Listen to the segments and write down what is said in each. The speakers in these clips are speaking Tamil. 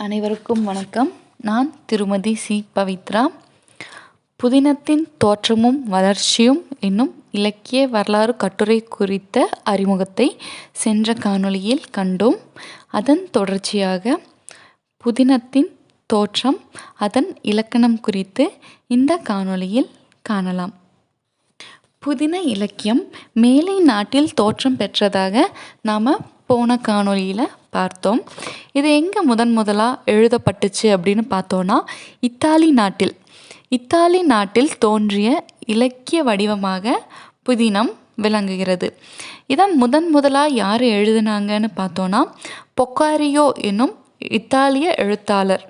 அனைவருக்கும் வணக்கம். நான் திருமதி சி. பவித்ரா. புதினத்தின் தோற்றமும் வளர்ச்சியும் என்னும் இலக்கிய வரலாறு கட்டுரை குறித்த அறிமுகத்தை சென்ற காணொளியில் கண்டோம். அதன் தொடர்ச்சியாக புதினத்தின் தோற்றம் அதன் இலக்கணம் குறித்து இந்த காணொளியில் காணலாம். புதின இலக்கியம் மேலை நாட்டில் தோற்றம் பெற்றதாக நாம் போன காணொளியில் பார்த்தோம். இது எங்கே முதன் முதலாக எழுதப்பட்டுச்சு அப்படின்னு பார்த்தோன்னா இத்தாலி நாட்டில். இத்தாலி நாட்டில் தோன்றிய இலக்கிய வடிவமாக புதினம் விளங்குகிறது. இதை முதன் முதலாக யார் எழுதுனாங்கன்னு பார்த்தோன்னா பொக்காரியோ என்னும் இத்தாலிய எழுத்தாளர்.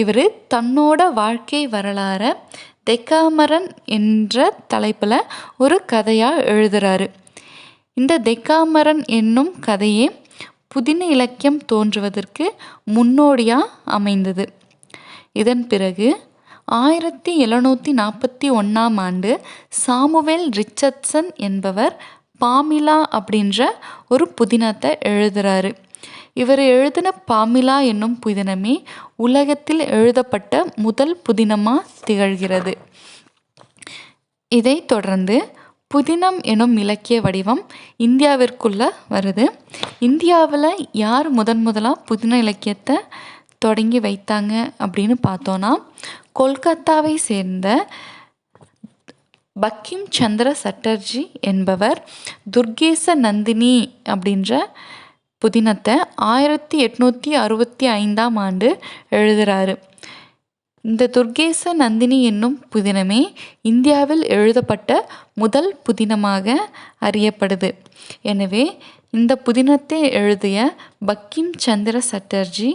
இவர் தன்னோட வாழ்க்கை வரலாறை தெக்காமரன் என்ற தலைப்பில் ஒரு கதையாக எழுதுகிறாரு இந்த தெக்காமரன் என்னும் கதையே புதின இலக்கியம் தோன்றுவதற்கு முன்னோடியாக அமைந்தது. இதன் பிறகு ஆயிரத்தி எழுநூற்றி நாற்பத்தி ஒன்றாம் ஆண்டு சாமுவேல் ரிச்சர்ட்சன் என்பவர் பாமிலா அப்படின்ற ஒரு புதினத்தை எழுதுகிறாரு இவர் எழுதின பாமிலா என்னும் புதினமே உலகத்தில் எழுதப்பட்ட முதல் புதினமாக திகழ்கிறது. இதைத் தொடர்ந்து புதினம் எனும் இலக்கிய வடிவம் இந்தியாவிற்குள்ள வருது. இந்தியாவில் யார் முதன் முதலாக புதின இலக்கியத்தை தொடங்கி வைத்தாங்க அப்படின்னு பார்த்தோன்னா கொல்கத்தாவை சேர்ந்த பக்கிம் சந்திர சட்டர்ஜி என்பவர் துர்கேச நந்தினி அப்படின்ற புதினத்தை ஆயிரத்தி எட்நூற்றி அறுபத்தி ஐந்தாம் ஆண்டு எழுதுகிறாரு இந்த துர்கேச நந்தினி என்னும் புதினமே இந்தியாவில் எழுதப்பட்ட முதல் புதினமாக அறியப்படுது. எனவே இந்த புதினத்தை எழுதிய பக்கிம் சந்திர சட்டர்ஜி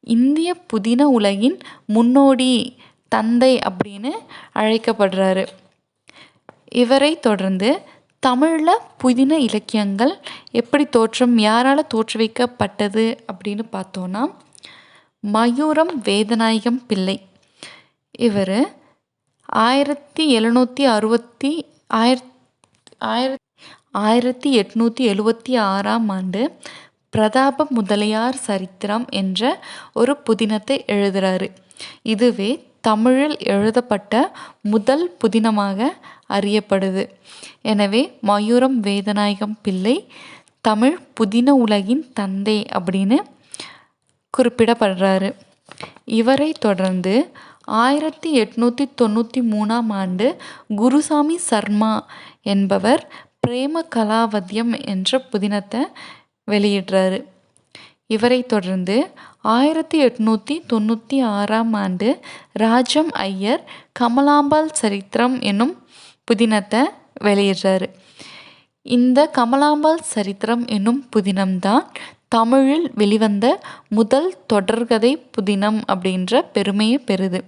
இந்திய புதின உலகின் முன்னோடி தந்தை அப்படின்னு அழைக்கப்படுறாரு. இவரை தொடர்ந்து தமிழில் புதின இலக்கியங்கள் எப்படி தோற்றம் யாரால் தோற்றுவிக்கப்பட்டது அப்படின்னு பார்த்தோன்னா மயூரம் வேதநாயகம் பிள்ளை. இவர் ஆயிரத்தி எழுநூற்றி அறுபத்தி ஆயிரத் ஆயிரத் ஆயிரத்தி எட்நூற்றி எழுவத்தி ஆறாம் ஆண்டு பிரதாப முதலியார் சரித்திரம் என்ற ஒரு புதினத்தை எழுதுகிறாரு இதுவே தமிழில் எழுதப்பட்ட முதல் புதினமாக அறியப்படுது. எனவே மயூரம் வேதநாயகம் பிள்ளை தமிழ் புதின உலகின் தந்தை அப்படின்னு குறிப்பிடப்படுறாரு. இவரை தொடர்ந்து ஆயிரத்தி எட்நூற்றி தொண்ணூற்றி மூணாம் ஆண்டு குருசாமி சர்மா என்பவர் பிரேம கலாவத்தியம் என்ற புதினத்தை வெளியிடுறாரு. இவரை தொடர்ந்து ஆயிரத்தி எட்நூற்றி தொண்ணூற்றி ஆறாம் ஆண்டு ராஜம் ஐயர் கமலாம்பாள் சரித்திரம் என்னும் புதினத்தை வெளியிடுறாரு. இந்த கமலாம்பாள் சரித்திரம் என்னும் புதினம்தான் தமிழில் வெளிவந்த முதல் தொடர்கதை புதினம் அப்படின்ற பெருமையை பெறுது.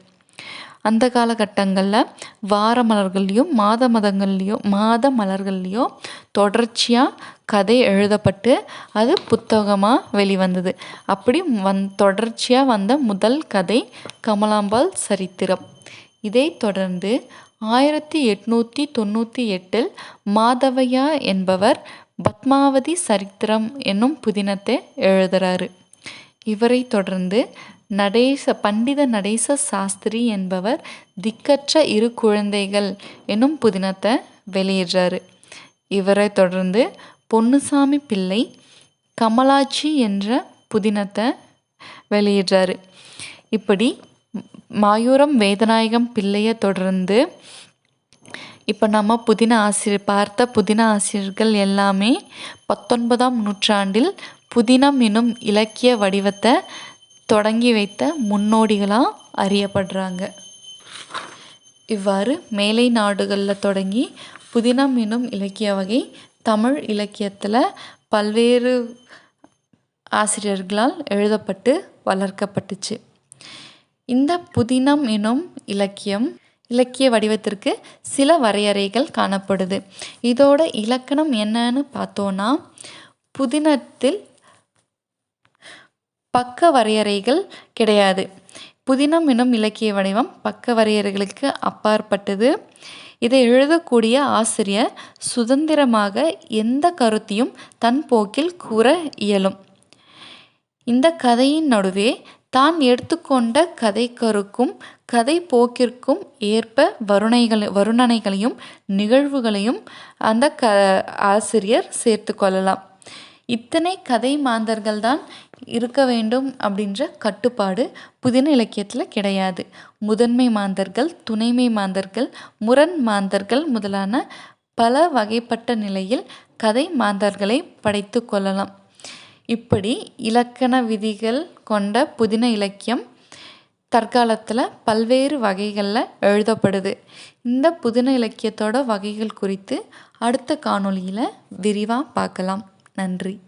அந்த காலகட்டங்களில் வார மலர்கள்லேயும் மாத மதங்கள்லேயும் மாத மலர்கள்லேயும் தொடர்ச்சியாக கதை எழுதப்பட்டு அது புத்தகமாக வெளிவந்தது. அப்படி வந் தொடர்ச்சியாக வந்த முதல் கதை கமலாம்பாள் சரித்திரம். இதை தொடர்ந்து ஆயிரத்தி எட்நூற்றி தொண்ணூற்றி எட்டில் மாதவையா என்பவர் பத்மாவதி சரித்திரம் என்னும் புதினத்தை எழுதுகிறாரு இவரை தொடர்ந்து நடேச பண்டித நடேச சாஸ்திரி என்பவர் திக்கற்ற இரு குழந்தைகள் என்னும் புதினத்தை வெளியிடுறாரு. இவரை தொடர்ந்து பொன்னுசாமி பிள்ளை கமலாட்சி என்ற புதினத்தை வெளியிடுறாரு. இப்படி மாயூரம் வேதநாயகம் பிள்ளையை தொடர்ந்து இப்போ நம்ம புதின ஆசிரியர் பார்த்த புதின ஆசிரியர்கள் எல்லாமே பத்தொன்பதாம் நூற்றாண்டில் புதினம் எனும் இலக்கிய வடிவத்தை தொடங்கி வைத்த முன்னோடிகளாக அறியப்படுறாங்க. இவ்வாறு மேலை நாடுகளில் தொடங்கி புதினம் எனும் இலக்கிய வகை தமிழ் இலக்கியத்தில் பல்வேறு ஆசிரியர்களால் எழுதப்பட்டு வளர்க்கப்பட்டுச்சு. இந்த புதினம் எனும் இலக்கியம் இலக்கிய வடிவத்திற்கு சில வரையறைகள் காணப்படுது. இதோட இலக்கணம் என்னன்னு பார்த்தோன்னா புதினத்தில் பக்க வரையறைகள் கிடையாது. புதினம் எனும் இலக்கிய வடிவம் பக்க வரையறைகளுக்கு அப்பாற்பட்டது. இதை எழுதக்கூடிய ஆசிரியர் சுதந்திரமாக எந்த கருத்தையும் தன் போக்கில் கூற இயலும். இந்த கதையின் நடுவே தான் எடுத்துக்கொண்ட கதைக்கருக்கும் கதை போக்கிற்கும் ஏற்ப வருணைகளை வருணனைகளையும் நிகழ்வுகளையும் அந்த க ஆசிரியர் சேர்த்து கொள்ளலாம். இத்தனை கதை மாந்தர்கள் தான் இருக்க வேண்டும் அப்படின்ற கட்டுப்பாடு புதின இலக்கியத்தில் கிடையாது. முதன்மை மாந்தர்கள் துணைமை மாந்தர்கள் முரண் மாந்தர்கள் முதலான பல வகைப்பட்ட நிலையில் கதை மாந்தர்களை படைத்து கொள்ளலாம். இப்படி இலக்கண விதிகள் கொண்ட புதின இலக்கியம் தற்காலத்தில் பல்வேறு வகைகளில் எழுதப்படுது. இந்த புதின இலக்கியத்தோட வகைகள் குறித்து அடுத்த காணொளியில் விரிவாக பார்க்கலாம். நன்றி.